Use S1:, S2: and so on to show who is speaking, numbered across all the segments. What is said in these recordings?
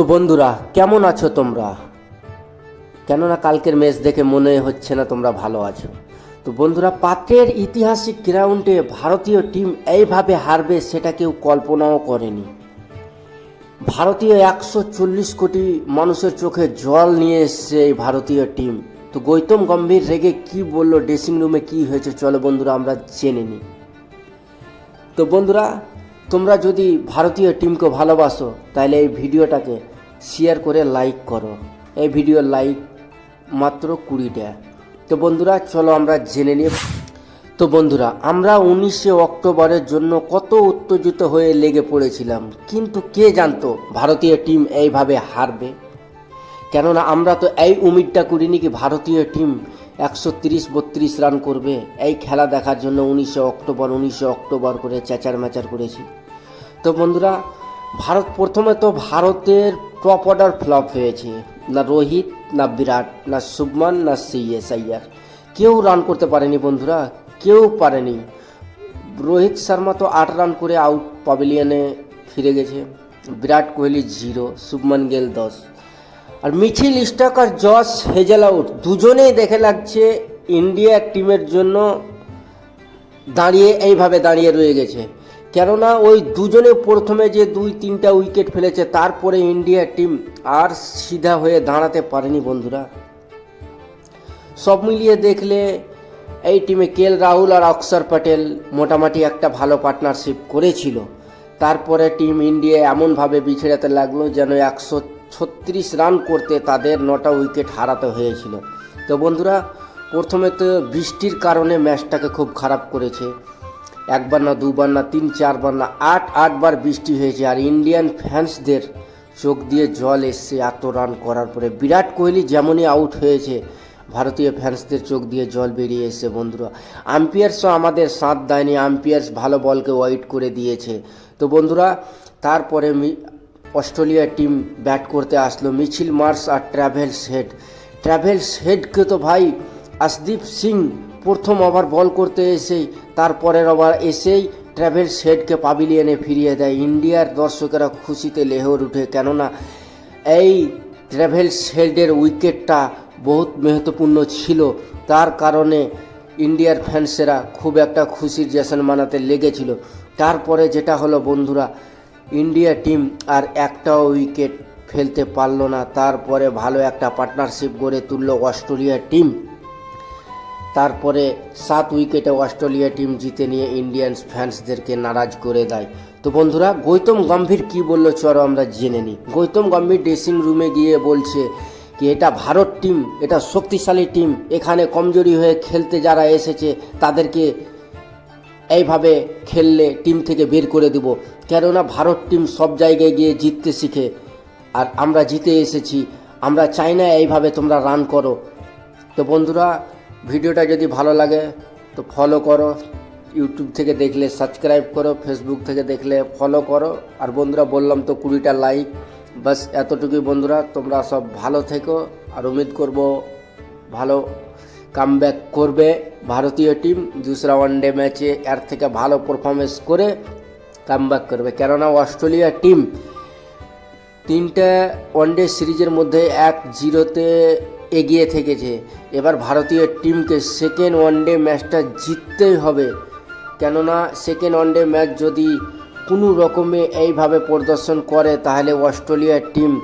S1: তো বন্ধুরা, কেমন আছো তোমরা? কেননা কালকের ম্যাচ দেখে মনে হচ্ছে না তোমরা ভালো আছো। তো বন্ধুরা পাত্রের ঐতিহাসিক গ্রাউন্ডে ভারতীয় টিম এইভাবে হারবে সেটা কেউ কল্পনাও করেনি। ভারতীয় একশো চল্লিশ কোটি মানুষের চোখে জল নিয়ে এসছে এই ভারতীয় টিম। তো গৌতম গম্ভীর রেগে কি বলল ড্রেসিং রুমে কি হয়েছে, চলো বন্ধুরা, আমরা জেনে নিই। তো বন্ধুরা, তোমরা যদি ভারতীয় টিমকে ভালোবাসো, তাহলে এই ভিডিওটাকে শেয়ার করে লাইক করো। এই ভিডিওর লাইক মাত্র কুড়িটা। তো বন্ধুরা, চলো আমরা জেনে নিই। তো বন্ধুরা, আমরা উনিশে অক্টোবরের জন্য কত উত্তেজিত হয়ে লেগে পড়েছিলাম। কিন্তু কে জানতো, ভারতীয় টিম এইভাবে হারবে? কেননা, আমরা তো এই উমিদটা করিনি কি ভারতীয় টিম একশো তিরিশ বত্রিশ রান করবে। এই খেলা দেখার জন্য উনিশে অক্টোবর উনিশে অক্টোবর করে চেঁচার ম্যাচার করেছি। তো বন্ধুরা ভারত, প্রথমে তো ভারতের টপ অর্ডার ফ্লপ হয়েছে। না রোহিত, না বিরাট, না শুভমান, না সিএস আইয়ার। কেউ রান করতে পারেনি বন্ধুরা, কেউ পারেনি। রোহিত শর্মা তো আট রান করে আউট প্যাভিলিয়নে ফিরে গেছে। বিরাট কোহলি জিরো শুভমান গেল দশ। আর মিছিল স্টাক আর জস হেজেল আউট দুজনেই দেখে লাগছে ইন্ডিয়া টিমের জন্য দাঁড়িয়ে, এইভাবে দাঁড়িয়ে রয়ে গেছে। কেননা ওই দুজনে প্রথমে যে দুই তিনটা উইকেট ফেলেছে, তারপরে ইন্ডিয়া টিম আর সিধা হয়ে দাঁড়াতে পারেনি বন্ধুরা। সব মিলিয়ে দেখলে এই টিমে কেএল রাহুল আর অক্ষর প্যাটেল মোটামুটি একটা ভালো পার্টনারশিপ করেছিল। তারপরে টিম ইন্ডিয়া এমনভাবে বিছড়াতে লাগল যেন একশো ছত্রিশ রান করতে তাদের নটা উইকেট হারাতে হয়েছিল। তো বন্ধুরা, প্রথমে তো বৃষ্টির কারণে ম্যাচটাকে খুব খারাপ করেছে। একবার না দুবার না তিন চারবার না আট আটবার বৃষ্টি হয়েছে আর ইন্ডিয়ান ফ্যান্সদের চোখ দিয়ে জল এসছে এত রান করার পরে। বিরাট কোহলি যেমনই আউট হয়েছে, ভারতীয় ফ্যান্সদের চোখ দিয়ে জল বেরিয়ে এসছে বন্ধুরা। আম্পিয়ার্সও আমাদের সাঁত দেয়নি আম্পিয়ার্স ভালো বলকে ওয়াইট করে দিয়েছে। তো বন্ধুরা, তারপরে অস্ট্রেলিয়া টিম ব্যাট করতে আসলো মিছিল মার্স আর ট্র্যাভেলস হেড ট্র্যাভেলস হেডকে তো ভাই, আসদীপ সিং প্রথম ওভার বল করতে এসেই তারপরের ওভার এসেই ট্রাভেলস হেডকে পাবিলিয়নে ফিরিয়ে দেয়। ইন্ডিয়ার দর্শকেরা খুশিতে লেহর উঠে, কেননা এই ট্রাভেলস শেডের উইকেটটা বহুত মেহত্বপূর্ণ ছিল। তার কারণে ইন্ডিয়ার ফ্যান্সেরা খুব একটা খুশির জেশন মানাতে লেগেছিল। তারপরে যেটা হলো, বন্ধুরা, ইন্ডিয়া টিম আর একটাও উইকেট ফেলতে পারল না। তারপরে ভালো একটা পার্টনারশিপ গড়ে তুললো অস্ট্রেলিয়া টিম। তারপরে সাত উইকেটে অস্ট্রেলিয়া টিম জিতে নিয়ে ইন্ডিয়ান ফ্যান্সদেরকে নারাজ করে দেয়। তো বন্ধুরা, গৌতম গম্ভীর কি বলল চলো আমরা জেনে নিই। গৌতম গম্ভীর ড্রেসিং রুমে গিয়ে বলছে কি, এটা ভারত টিম, এটা শক্তিশালী টিম। এখানে কমজোরি হয়ে খেলতে যারা এসেছে, তাদেরকে এইভাবে খেললে টিম থেকে বের করে দেব। কেননা ভারত টিম সব জায়গায় গিয়ে জিততে শিখে। আর আমরা জিতে এসেছি, আমরা চাই না এইভাবে তোমরা রান করো। তো বন্ধুরা ভিডিওটা যদি ভালো লাগে, তো ফলো করো। ইউটিউব থেকে দেখলে সাবস্ক্রাইব করো ফেসবুক থেকে দেখলে ফলো করো। আর বন্ধুরা, বললাম তো কুড়িটা লাইক বাস এতটুকুই বন্ধুরা, তোমরা সব ভালো থেকো। আর উমিদ করব, ভালো কামব্যাক করবে ভারতীয় টিম দুসরা ওয়ানডে ম্যাচে এর থেকে ভালো পারফরমেন্স করে কামব্যাক করবে। কেননা অস্ট্রেলিয়া টিম তিনটা ওয়ানডে সিরিজের মধ্যে এক জিরোতে এগিয়ে থেকেছে। এবার ভারতীয় টিমকে সেকেন্ড ওয়ানডে ম্যাচটা জিততেই হবে। কেননা সেকেন্ড ওয়ানডে ম্যাচ যদি কোনো রকমে এইভাবে প্রদর্শন করে, তাহলে অস্ট্রেলিয়ার টিম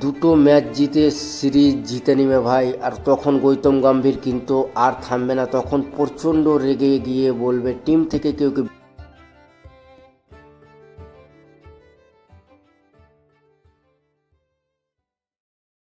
S1: দুটো ম্যাচ জিতে সিরিজ জিতে নেবে ভাই। আর তখন গৌতম গম্ভীর কিন্তু আর থামবে না। তখন প্রচণ্ড রেগে গিয়ে বলবে, টিম থেকে কেউ কেউ